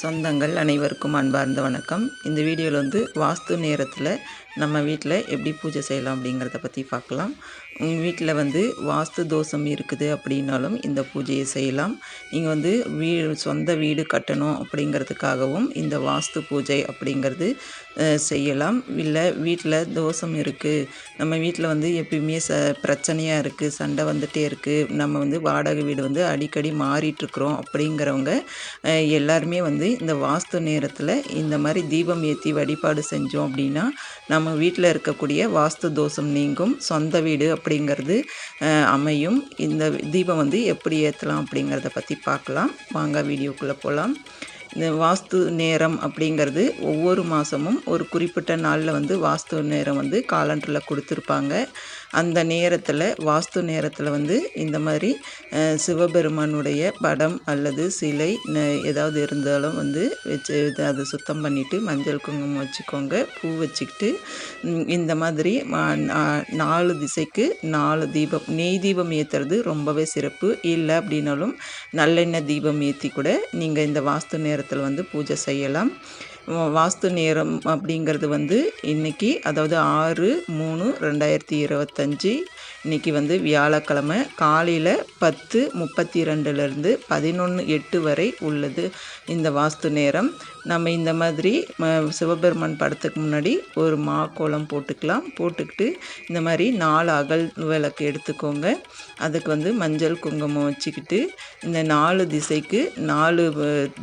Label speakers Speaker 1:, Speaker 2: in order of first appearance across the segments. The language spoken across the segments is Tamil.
Speaker 1: சொந்தங்கள் அனைவருக்கும் அன்பார்ந்த வணக்கம். இந்த வீடியோவில் வந்து வாஸ்து நேரத்தில் நம்ம வீட்டில் எப்படி பூஜை செய்யலாம் அப்படிங்கிறத பற்றி பார்க்கலாம் உங்கள் வீட்டில் வந்து வாஸ்து தோஷம் இருக்குது அப்படின்னாலும் இந்த பூஜையை செய்யலாம். நீங்கள் வந்து வீ சொந்த வீடு கட்டணும் அப்படிங்கிறதுக்காகவும் இந்த வாஸ்து பூஜை அப்படிங்கிறது செய்யலாம். இல்லை வீட்டில் தோஷம் இருக்குது நம்ம வீட்டில் வந்து எப்பயுமே ச பிரச்சனையாக இருக்குது சண்டை வந்துகிட்டே இருக்குது நம்ம வந்து வாடகை வீடு வந்து அடிக்கடி மாறிட்டுருக்குறோம் அப்படிங்கிறவங்க எல்லாருமே வந்து இந்த வாஸ்து நேரத்தில் இந்த மாதிரி தீபம் ஏற்றி வழிபாடு செஞ்சோம் அப்படின்னா நம்ம வீட்டில் இருக்கக்கூடிய வாஸ்து தோஷம் நீங்கும். சொந்த வீடு அப்படிங்கிறது அமையும். இந்த தீபம் வந்து எப்படி ஏற்றலாம் அப்படிங்கிறத பற்றி பார்க்கலாம். வாங்க வீடியோக்குள்ளே போகலாம் இந்த வாஸ்து நேரம் அப்படிங்கிறது ஒவ்வொரு மாதமும் ஒரு குறிப்பிட்ட நாளில் வந்து வாஸ்து நேரம் வந்து காலண்டரில் கொடுத்துருப்பாங்க. அந்த நேரத்தில் வாஸ்து நேரத்தில் வந்து இந்த மாதிரி சிவபெருமானுடைய படம் அல்லது சிலை ஏதாவது இருந்தாலும் வந்து வச்சு அதை சுத்தம் பண்ணிவிட்டு மஞ்சள் குங்குமம் வச்சுக்கோங்க பூ வச்சுக்கிட்டு இந்த மாதிரி நாலு திசைக்கு நாலு தீபம் நெய் தீபம் ஏற்றுறது ரொம்பவே சிறப்பு. இல்லை அப்படின்னாலும் நல்லெண்ணெய் தீபம் ஏற்றி கூட நீங்கள் இந்த வாஸ்து நேரம் நேரத்தில் வந்து பூஜை செய்யலாம். வாஸ்து நேரம் அப்படிங்கிறது வந்து இன்றைக்கி அதாவது ஆறு மூணு ரெண்டாயிரத்தி இருபத்தஞ்சி இன்றைக்கி வந்து வியாழக்கிழமை காலையில் பத்து முப்பத்தி ரெண்டுலேருந்து பதினொன்று எட்டு வரை உள்ளது இந்த வாஸ்து நேரம். நம்ம இந்த மாதிரி சிவபெருமான் படத்துக்கு முன்னாடி ஒரு மா கோலம் போட்டுக்கலாம். போட்டுக்கிட்டு இந்த மாதிரி நாலு அகல் விளக்கு எடுத்துக்கோங்க. அதுக்கு வந்து மஞ்சள் குங்குமம் வச்சுக்கிட்டு இந்த நாலு திசைக்கு நாலு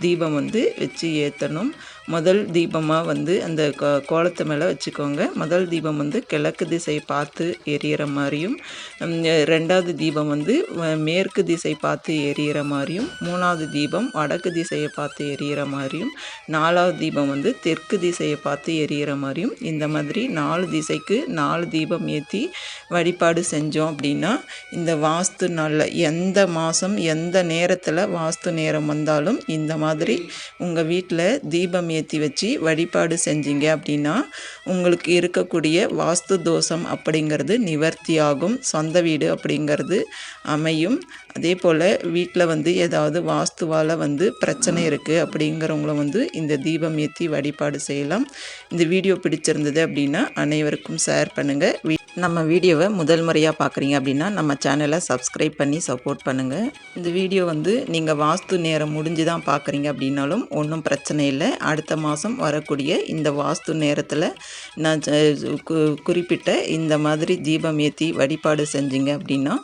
Speaker 1: தீபம் வந்து வச்சு ஏற்றணும் முதல் தீபமாக வந்து அந்த கோலத்தை மேலே வச்சுக்கோங்க. முதல் தீபம் வந்து கிழக்கு திசை பார்த்து எரியிற மாதிரியும் ரெண்டாவது தீபம் வந்து மேற்கு திசை பார்த்து எரியிற மாதிரியும் மூணாவது தீபம் வடக்கு திசையை பார்த்து எரியிற மாதிரியும் நாலாவது தீபம் வந்து தெற்கு திசையை பார்த்து எரியிற மாதிரியும் இந்த மாதிரி நாலு திசைக்கு நாலு தீபம் ஏற்றி வழிபாடு செஞ்சோம் அப்படின்னா இந்த வாஸ்து நாளில் எந்த மாதம் எந்த நேரத்தில் வாஸ்து நேரம் வந்தாலும் இந்த மாதிரி உங்கள் வீட்டில் தீபம் ஏற்றி வச்சு வழிபாடு செஞ்சீங்க அப்படின்னா உங்களுக்கு இருக்கக்கூடிய வாஸ்து தோஷம் அப்படிங்கிறது நிவர்த்தியாகும். சொந்த வீடு அப்படிங்கிறது அமையும். அதே போல் வீட்டில் வந்து ஏதாவது வாஸ்துவால் வந்து பிரச்சனை இருக்குது அப்படிங்கிறவங்கள வந்து இந்த தீபம் ஏற்றி வழிபாடு செய்யலாம். இந்த வீடியோ பிடிச்சிருந்தது அப்படின்னா அனைவருக்கும் ஷேர் பண்ணுங்கள் நம்ம வீடியோவை முதல் முறையாக பார்க்குறீங்க அப்படின்னா நம்ம சேனலை சப்ஸ்கிரைப் பண்ணி சப்போர்ட் பண்ணுங்கள் இந்த வீடியோ வந்து நீங்கள் வாஸ்து நேரம் முடிஞ்சு தான் பார்க்குறீங்க அப்படின்னாலும் ஒன்றும் பிரச்சனை இல்லை. அடுத்த மாதம் வரக்கூடிய இந்த வாஸ்து நேரத்தில் நான் குறிப்பிட்ட இந்த மாதிரி தீபம் ஏற்றி வழிபாடு செஞ்சீங்க அப்படின்னா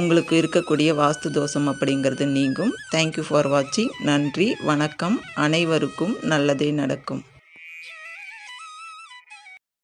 Speaker 1: உங்களுக்கு இருக்கக்கூடிய வாஸ்து தோஷம் அப்படிங்கிறது நீங்கும். தேங்க்யூ ஃபார் வாட்சிங் நன்றி வணக்கம். அனைவருக்கும் நல்லதே நடக்கும்.